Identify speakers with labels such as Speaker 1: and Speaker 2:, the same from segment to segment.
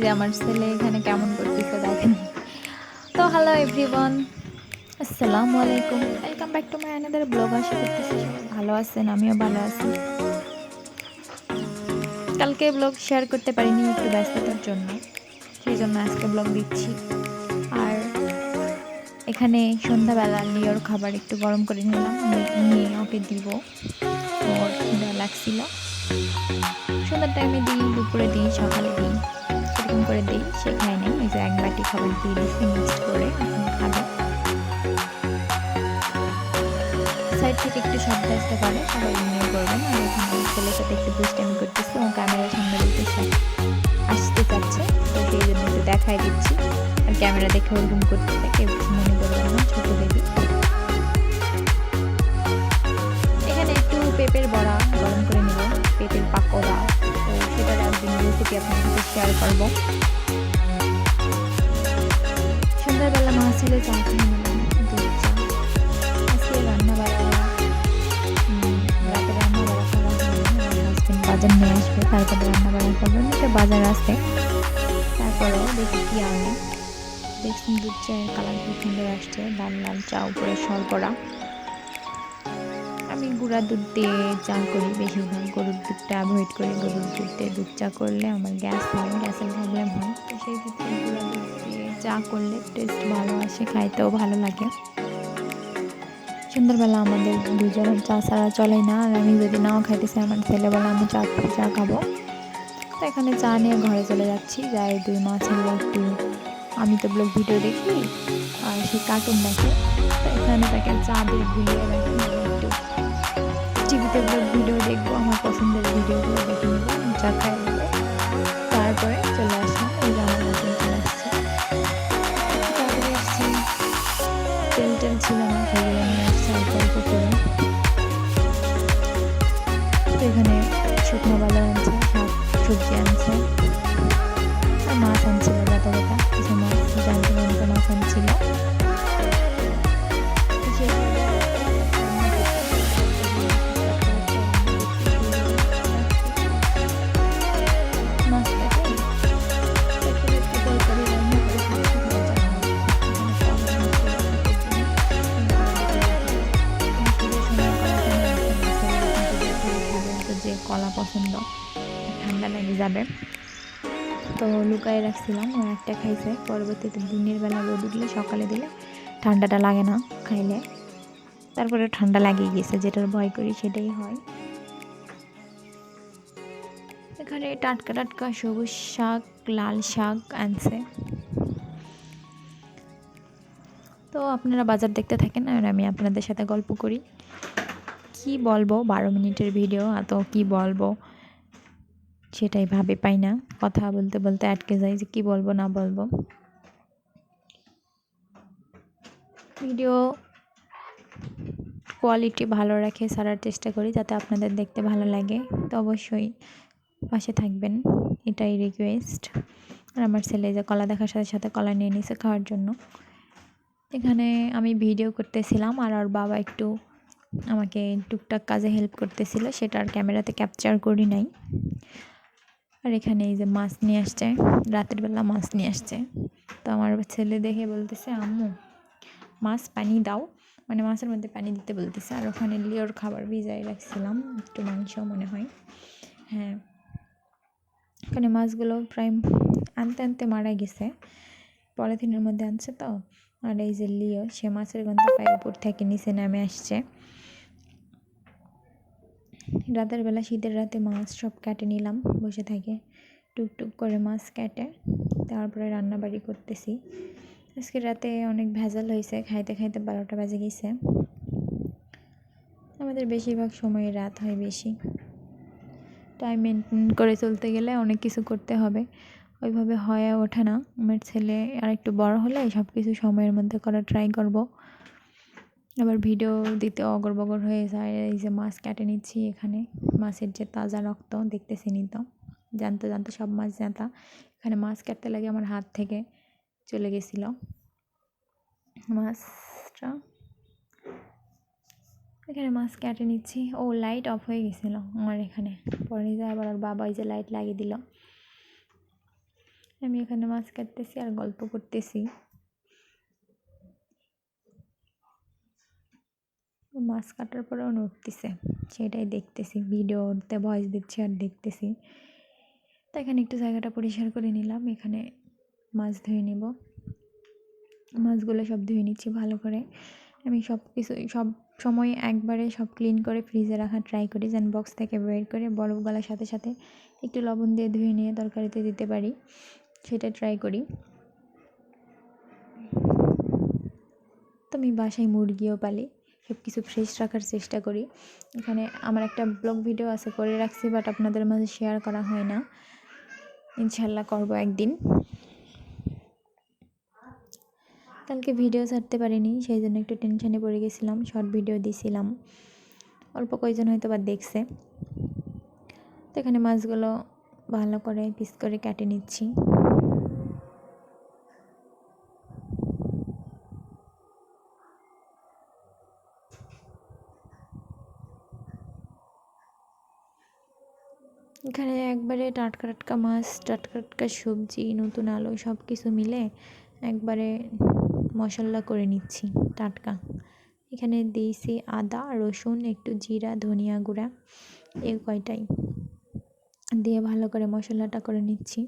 Speaker 1: যে আমার ছেলে এখানে কেমন করতেছে দেখেন। তো হ্যালো এভরিওয়ান আসসালামু আলাইকুম। Welcome back to my another blog আশা করতেছি ভালো আছেন, আমিও ভালো আছি। কালকে ব্লগ শেয়ার করতে পারিনি একটু ব্যস্ততার জন্য সেই জন্য আজকে ব্লগ দিচ্ছি। আর এখানে সন্ধ্যাবেলা লিওর খাবার একটু গরম করে নিলাম নিয়ে ওকে দিব। ওর লাগছিল। সন্ধ্যার টাইমে দিই, দুপুরে দিই, সকালে দিই। এরকম করে দিই, সে খায় নাই। এই যে এক বাটি খাবার দিয়ে দিচ্ছি মিক্সড করে এখন খাবে। সাইড থেকে একটু শব্দ আসতে পারে সবাই ইগনোর করবেন আর এখানে ছেলের সাথে একটু দুষ্টামি করতেছে, ও ক্যামেরার সামনে দিতে আসতে চাচ্ছে তো সেই জন্য একটু দেখাই দিচ্ছি। আর ক্যামেরা দেখে ওরকম করতেছে কেউ কিছু মনে করবেন না ছোটো বেবি এখানে একটু পেঁপের বড়া গরম করে নেব, পেঁপের পাকোড়া। সেটার একদিন রেসিপি আপনাদের সাথে শেয়ার করব। সন্ধ্যাবেলা মা ছেলে চা খেয়ে নিলাম দুধ চা করা বাজার নিয়ে আসবে, তারপরে রান্না বাড়া করবেন একটা বাজার আছে তারপরেও দেখি কি আনে। দেখছি দুধ চায়ের কালার খুব সুন্দর আসছে লাল লাল চা উপরে সরবরা আমি গুঁড়া দুধ দিয়ে চা করি, বেশিরভাগ গরুর দুধটা অ্যাভয়েড করি, গরুর দুধ দিয়ে দুধ চা করলে আমার গ্যাস হয় গ্যাসের প্রবলেম হয়। তো সেই ক্ষেত্রে গুঁড়া দুধ দিয়ে চা করলে টেস্ট ভালো আসে, খাইতেও ভালো লাগে। সন্ধ্যাবেলা আমাদের দুজনের চা ছাড়া চলে না, আর আমি যদি নাও খাইতেছি, আমার ছেলেবেলা আমি চা চা খাব। তো এখানে চা নিয়ে ঘরে চলে যাচ্ছি, যাই দুই মা একটু, আমি তো ব্লগ ভিডিও দেখি, আর সে কার্টুন দেখে। তো এখানে তাকে চা দিয়ে ভুলিয়ে রাখি। নেব কলা পছন্দ। ঠান্ডা লেগে যাবে। তো লুকায় রাখছিলাম, ও একটা খাইছে। পরবর্তীতে দিনের বেলা রোদ উঠলে সকালে দিলে ঠান্ডাটা লাগে না খাইলে। তারপরে ঠান্ডা লাগিয়ে গেছে যেটার ভয় করি সেটাই হয়। এখানে টাটকা টাটকা সবুজ শাক, লাল শাক আনছে। তো আপনারা বাজার দেখতে থাকেন, আর আমি আপনাদের সাথে গল্প করি। কি বলব? বারো মিনিটের ভিডিও এত কি বলব? সেটাই ভাবে পাই না। কথা বলতে বলতে আটকে যাই যে কী বলব, না বলব। ভিডিও কোয়ালিটি ভালো রাখে, সারার চেষ্টা করি যাতে আপনাদের দেখতে ভালো লাগে। তো অবশ্যই পাশে থাকবেন। এটাই রিকোয়েস্ট আর আমার ছেলে যে কলা দেখার সাথে সাথে কলা নিয়ে নিছে খাওয়ার জন্য। এখানে আমি ভিডিও করতেছিলাম আর ওর বাবা একটু আমাকে টুকটাক কাজে হেল্প করতেছিল, সেটা আর ক্যামেরাতে ক্যাপচার করি নাই। আর এখানে এই যে মাছ নিয়ে আসছে, রাতের বেলা মাছ নিয়ে আসছে। তো আমার ছেলে দেখে বলতেছে, আম্মু মাছ পানি দাও। মানে মাছের মধ্যে পানি দিতে বলতেছে। আর ওখানে লিওর খাবার ভিজাই রাখছিলাম, একটু মাংস মনে হয়। হ্যাঁ। এখানে মাছগুলো প্রায় আনতে আনতে মারা গেছে। পলিথিনের মধ্যে আনছে তো। আর এই যে লিও, সে মাছের গন্ধ পায়ে উপর থেকে নিচে নামে আসছে। রাতের বেলা শীতের রাতে মাছ সব কেটে নিলাম, বসে থেকে। টুকটুক করে মাছ কেটে তারপরে রান্নাবাড়ি করতেছি। আজকে রাতে অনেক ভেজাল হয়েছে, খাইতে খাইতে বারোটা বাজে গেছে। আমাদের বেশিরভাগ সময় রাত হয় বেশি। টাইম মেনটেন করে চলতে গেলে অনেক কিছু করতে হবে। ওইভাবে হয়ে ওঠে না। আমার ছেলে আর একটু বড় হলে সব কিছু সময়ের মধ্যে করা ট্রাই করব। আবার ভিডিও দিতে অগর বগর হয়ে যায়। এই যে মাছ কেটে নিচ্ছি এখানে। মাছের যে তাজা রক্ত দেখতেছি নিত জানতে জানতে সব মাছ জানতা এখানে মাছ কাটতে লাগে আমার হাত থেকে। চলে গেছিল। মাছটা এখানে মাছ কেটে নিচ্ছি। ও লাইট অফ হয়ে গেছিল আমার এখানে। পরে যায় আবার ওর বাবা ওই যে লাইট লাগিয়ে দিল। আমি এখানে মাছ কাটতেছি আর গল্প করতেছি। মাছ কাটার পরেও নড়তেছে। সেটাই দেখতেছি ভিডিও ভিডিওতে ভয়েস দিচ্ছি আর দেখতেছি। তো এখানে একটু জায়গাটা পরিষ্কার করে নিলাম, এখানে মাছ ধুয়ে নিব। মাছগুলো সব ধুয়ে নিচ্ছি ভালো করে। আমি সব কিছু সব সময় একবারে সব ক্লিন করে ফ্রিজে রাখা ট্রাই করি, যেন বক্স থেকে বের করে বরফ গলার সাথে সাথে একটু লবণ দিয়ে ধুয়ে নিয়ে তরকারিতে দিতে পারি, সেটা ট্রাই করি। তো আমি বাসায় মুরগিও পালি। সব কিছু ফ্রেশ রাখার চেষ্টা করি। এখানে আমার একটা ব্লগ ভিডিও আছে, করে রাখছি বাট আপনাদের মাঝে শেয়ার করা হয় না। ইনশাল্লাহ করব একদিন। কালকে ভিডিও ছাড়তে পারিনি সেই জন্য একটু টেনশানে পড়ে গেছিলাম শর্ট ভিডিও দিছিলাম। অল্প কয়েকজন হয়তো বা দেখছে। তো এখানে মাছগুলো ভালো করে পিস করে কেটে নিচ্ছি। এখানে একবারে টাটকা টাটকা মাছ, টাটকা টাটকা সবজি, নতুন আলু সব কিছু মিলে একবারে মশলা করে নিচ্ছি, টাটকা। এখানে দিয়েছি আদা, রসুন, একটু জিরা, ধনিয়া গুঁড়া, এই কয়টাই দিয়ে ভালো করে মশলাটা করে নিচ্ছি।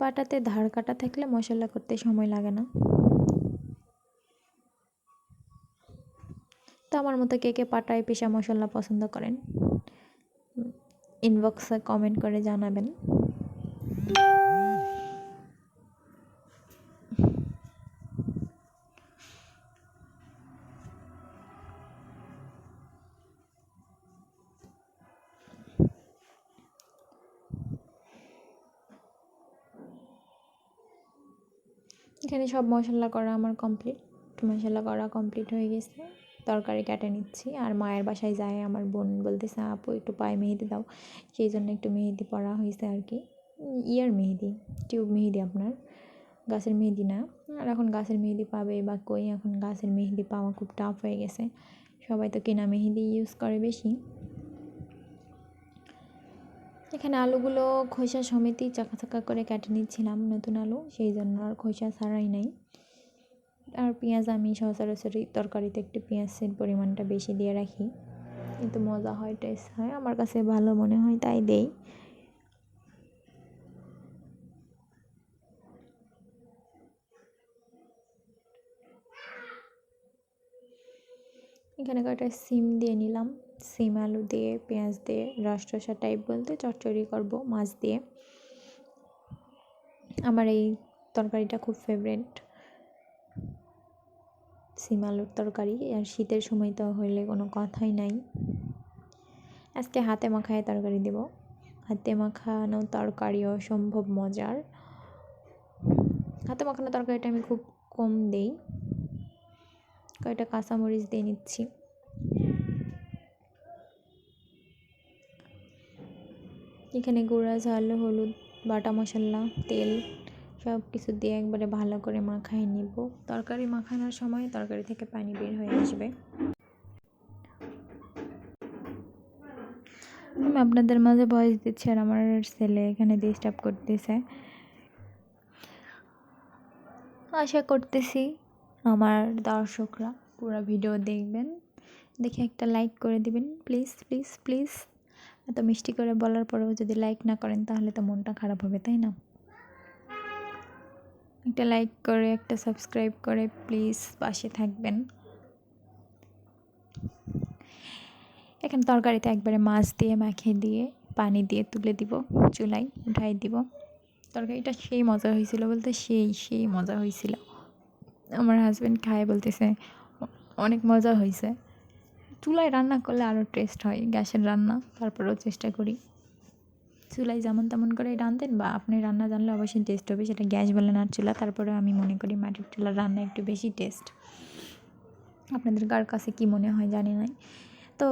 Speaker 1: পাটাতে ধার কাটা থাকলে মশলা করতে সময় লাগে না। তো আমার মতো কে কে পাটায় পেশা মশলা পছন্দ করেন? ইনবক্সে কমেন্ট করে জানাবেন। এখানে সব মশলা করা আমার কমপ্লিট মশলা করা কমপ্লিট হয়ে গেছে। তরকারি কেটে নিচ্ছি। আর মায়ের বাসায় যায়, আমার বোন বলতেছে, আপু, একটু পায়ে মেহেদি দাও। সেই জন্য একটু মেহেদি পরা হয়েছে আর কি। ইয়ার মেহেদি, টিউব মেহেদি আপনার। গাছের মেহেদি না। আর এখন গাছের মেহেদি পাবে বা কই, এখন গাছের মেহেদি পাওয়া খুব টাফ হয়ে গেছে। সবাই তো কেনা মেহেদি ইউজ করে বেশি। এখানে আলুগুলো খোসা সমেতই চাকা চাকা করে কেটে নিচ্ছিলাম, নতুন আলু। সেই জন্য আর খোসা ছাড়াই নাই। আর পেঁয়াজ আমি সচরাচর তরকারিতে একটু পেঁয়াজের পরিমাণটা বেশি দিয়ে রাখি। কিন্তু মজা হয় টেস্ট হয়। আমার কাছে ভালো মনে হয়, তাই দেই। এখানে কয়েকটা সিম দিয়ে নিলাম। সিম, আলু দিয়ে, পেঁয়াজ দিয়ে, রসরসা টাইপ বলতে চচ্চড়ি করব, মাছ দিয়ে। আমার এই তরকারিটা খুব ফেভারেট সিম আলুর তরকারি, আর শীতের সময় তো হইলে কোনো কথাই নাই। আজকে হাতে মাখায় তরকারি দেব। হাতে মাখানো তরকারি অসম্ভব মজার। হাতে মাখানো তরকারিটা আমি খুব কম দেই। কয়েকটা কাঁচামরিচ দিয়ে নিচ্ছি। এখানে গুঁড়া ঝাল, হলুদ বাটা মশলা, তেল সব কিছু দিয়ে একবারে ভালো করে মাখাই নিব। তরকারি মাখানোর সময় তরকারি থেকে পানি বের হয়ে আসবে। আমি আপনাদের মাঝে ভয়েস দিচ্ছি আর আমার ছেলে এখানে ডিস্টার্ব করতেছে। আশা করতেছি আমার দর্শকরা পুরো ভিডিও দেখবেন। দেখে একটা লাইক করে দিবেন। প্লিজ প্লিজ প্লিজ এত মিষ্টি করে বলার পরেও যদি লাইক না করেন তাহলে তো মনটা খারাপ হবে, তাই না? একটা লাইক করে, একটা সাবস্ক্রাইব করে, প্লিজ পাশে থাকবেন। এখানে তরকারিতে একবারে মাছ দিয়ে, মাখিয়ে দিয়ে, পানি দিয়ে তুলে দিব চুলাই উঠাই দিব। তরকারিটা সেই মজা হয়েছিল বলতে সেই সেই মজা হয়েছিল। আমার হাজব্যান্ড খায় বলতেছে, অনেক মজা হয়েছে। চুলায় রান্না করলে আরও টেস্ট হয়, গ্যাসের রান্না, তারপরেও চেষ্টা করি। চুলায় যেমন তেমন করে রাঁধতেন বা আপনি রান্না জানলে অবশ্যই টেস্ট হবে, সেটা গ্যাস বলেন আর চুলা, তারপরে আমি মনে করি মাটির চুলার রান্না একটু বেশি টেস্ট আপনাদের কার কাছে কি মনে হয় জানি নাই। তো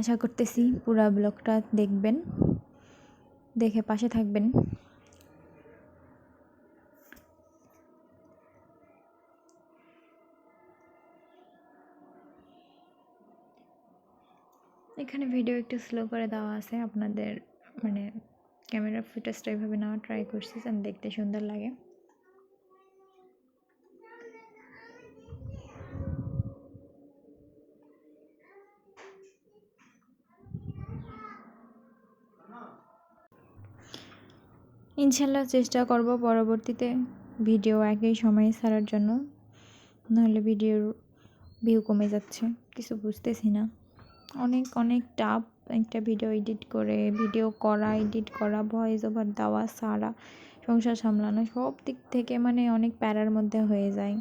Speaker 1: আশা করতেছি পুরো ব্লগটা দেখবেন, দেখে পাশে থাকবেন। এখানে ভিডিও একটু স্লো করে দেওয়া আছে, আপনাদের মানে ক্যামেরার ফুটেজটা এইভাবে নেওয়া ট্রাই করছি যেন দেখতে সুন্দর লাগে। ইনশাল্লাহ চেষ্টা করব পরবর্তীতে ভিডিও একই সময়ে ছাড়ার জন্য, নাহলে ভিডিওর ভিউ কমে যাচ্ছে, কিছু বুঝতেছি না। অনেক অনেক টাফ একটা ভিডিও এডিট করে ভিডিও করা এডিট করা ভয়েস ওভার দেওয়া, সারা, সংসার সামলানো, সব দিক থেকে মানে অনেক প্যারার মধ্যে হয়ে যায়।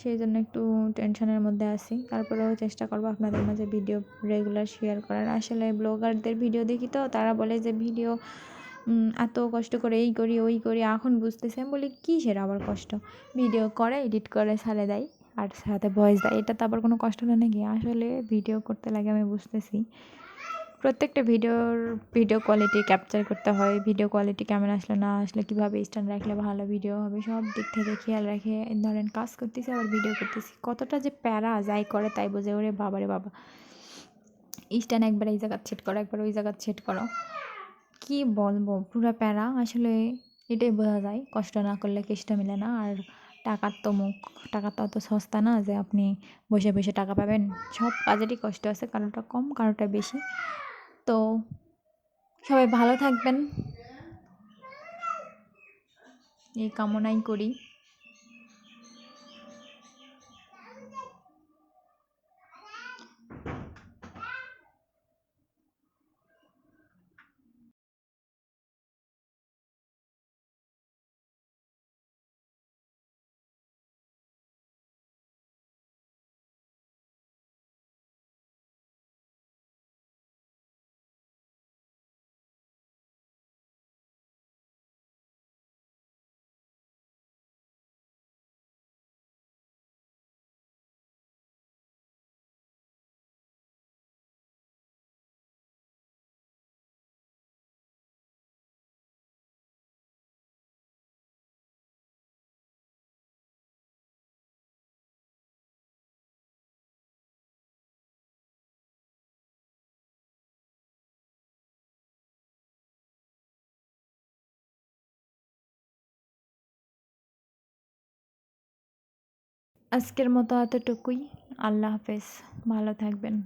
Speaker 1: সেই জন্য একটু টেনশনের মধ্যে আছি। তারপরেও চেষ্টা করব আপনাদের মাঝে ভিডিও রেগুলার শেয়ার করার। আসলে ব্লগারদের ভিডিও দেখি তো, তারা বলে যে ভিডিও এত কষ্ট করে এই করি, ওই করি, এখন বুঝতেছি। আমি বলি, কিসের আবার কষ্ট? ভিডিও করে এডিট করে ছাড়ে দেয়, আর সাথে ভয়েস দেয়। এটা তো আবার কোনো কষ্ট না নাকি? আসলে ভিডিও করতে লাগে আমি বুঝতেছি। প্রত্যেকটা ভিডিওর ভিডিও কোয়ালিটি ক্যাপচার করতে হয়। ভিডিও কোয়ালিটি কেমন আসলে না আসলে কীভাবে স্ট্যান্ড রাখলে ভালো ভিডিও হবে, সব দিক থেকে খেয়াল রাখে ধরেন কাজ করতেছি, আবার ভিডিও করতেছি। কতটা যে প্যারা যাই করে তাই বোঝে, ওরে বাবারে বাবা। স্ট্যান্ড একবার এই জায়গা সেট করো, একবার ওই জায়গা সেট করো। কি বলব, পুরো প্যারা। আসলে এটাই বোঝা যায়, কষ্ট না করলে কেষ্ট মিলে না। আর টাকার তো মুখ টাকা তো অত সস্তা না যে আপনি বসে বসে টাকা পাবেন। সব কাজেরই কষ্ট আছে কারোটা কম কারোটা বেশি। তো সবাই ভালো থাকবেন। এই কামনাই করি। আজকের মতো এতটুকুই। আল্লাহ হাফেজ। ভালো থাকবেন।